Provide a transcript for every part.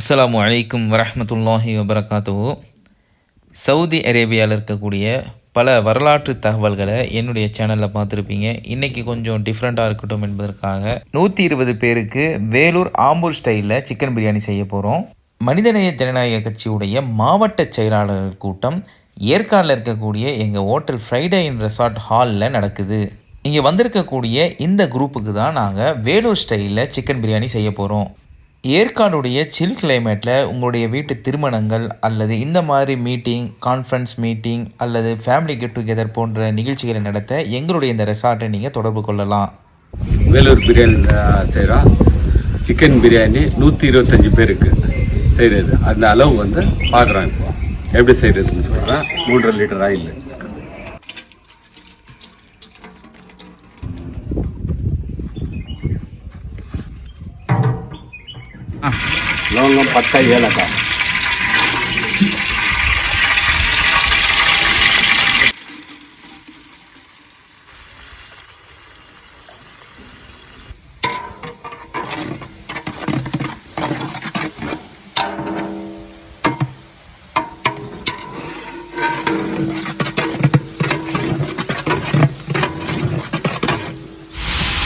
அஸ்லாம் வலைக்கும் வரமத்துல்லாஹி வபரகாத்துஹு. சவுதி அரேபியாவில் இருக்கக்கூடிய பல வரலாற்று தகவல்களை என்னுடைய சேனலில் பார்த்துருப்பீங்க. இன்றைக்கி கொஞ்சம் டிஃப்ரெண்ட்டாக இருக்கட்டும் என்பதற்காக நூற்றி இருபது பேருக்கு வேலூர் ஆம்பூர் ஸ்டைலில் சிக்கன் பிரியாணி செய்ய போகிறோம் மனிதநேய ஜனநாயக கட்சியுடைய மாவட்ட செயலாளர்கள் கூட்டம் ஏற்காடில் இருக்கக்கூடிய எங்கள் ஹோட்டல் ஃப்ரைடே இன் ரெசார்ட் ஹாலில் நடக்குது. இங்கே வந்திருக்கக்கூடிய இந்த குரூப்புக்கு தான் நாங்கள் வேலூர் ஸ்டைலில் சிக்கன் பிரியாணி செய்ய போகிறோம் ஏற்காடுடைய சில் கிளைமேட்டில் உங்களுடைய வீட்டு திருமணங்கள் அல்லது இந்த மாதிரி மீட்டிங் கான்ஃபரன்ஸ் மீட்டிங் அல்லது ஃபேமிலி கெட் டுகெதர் போன்ற நிகழ்ச்சிகளை நடத்த எங்களுடைய இந்த ரெசார்ட்டை நீங்கள் தொடர்பு கொள்ளலாம். வேலூர் பிரியாணி செய்கிறோம் சிக்கன் பிரியாணி நூற்றி இருபத்தஞ்சி பேருக்கு செய்கிறது அந்த அளவு வந்து பார்க்குறோம் இப்போ எப்படி செய்கிறதுன்னு சொல்கிறேன் மூன்றரை லிட்டர் ஆயில் லவங்கம் பட்டை ஏலக்காய்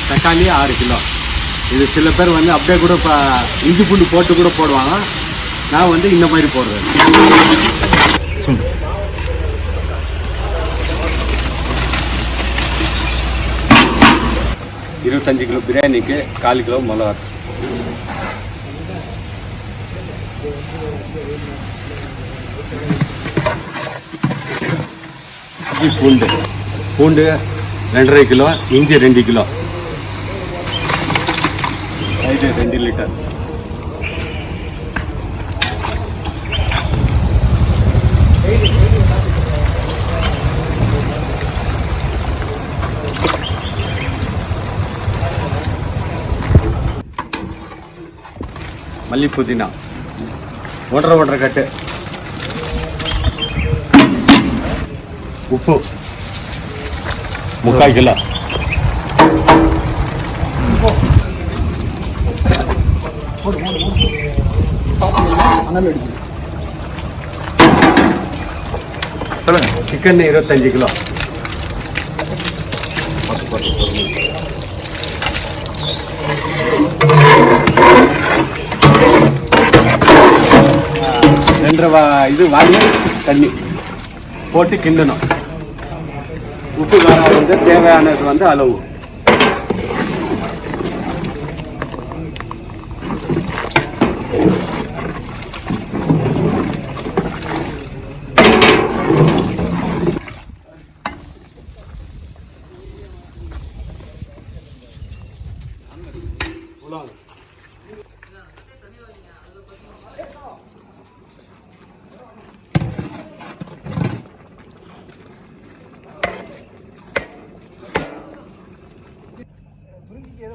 தக்காளி ஆறு கிலோ. இது சில பேர் வந்து அப்படியே கூட இப்போ இஞ்சி பூண்டு போட்டு கூட போடுவாங்க. நான் வந்து இந்த மாதிரி போடுறேன் இருபத்தஞ்சு கிலோ பிரியாணிக்கு கால் கிலோ மிளகா இஞ்சி பூண்டு. பூண்டு ரெண்டரை கிலோ இஞ்சி ரெண்டு கிலோ. ஐదు ரெண்டு லிட்டர். மல்லி புதினா. ஒன்றரை ஒன்றரை கட்டு. உப்பு. முக்கால் கிலோ. சிக்கன் இருபத்தஞ்சு கிலோ. ரெண்டரை வா இது வாங்கி தண்ணி போட்டு கிண்டணும். உப்பு காரம் வந்து தேவையானது வந்து அளவு.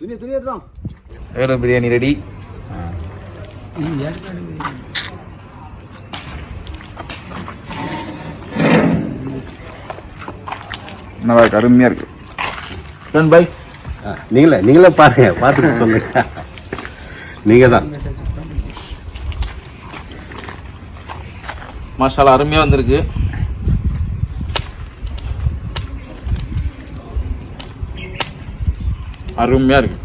Dur ne dur ne dur. Vellore biryani ready நல்லா இருக்கு அருமையா இருக்கு டன் பாய் நீங்களே நீங்களே பாருங்க பார்த்துட்டு சொல்லுங்க. நீங்க தான் மசாலா அருமையாக வந்திருக்கு. அருமையாக இருக்கு.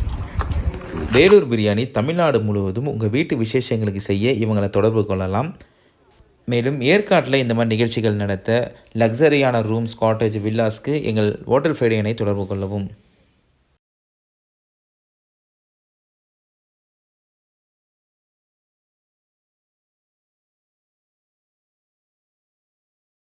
வேலூர் பிரியாணி தமிழ்நாடு முழுவதும் உங்கள் வீட்டு விசேஷங்களுக்கு செய்ய இவங்களை தொடர்பு கொள்ளலாம். மேலும் ஏற்காட்டில் இந்த மாதிரி நிகழ்ச்சிகள் நடத்த லக்ஸரியான ரூம்ஸ் காட்டேஜ் வில்லாஸ்க்கு எங்கள் ஹோட்டல் ஃபைடியனை தொடர்பு கொள்ளவும்.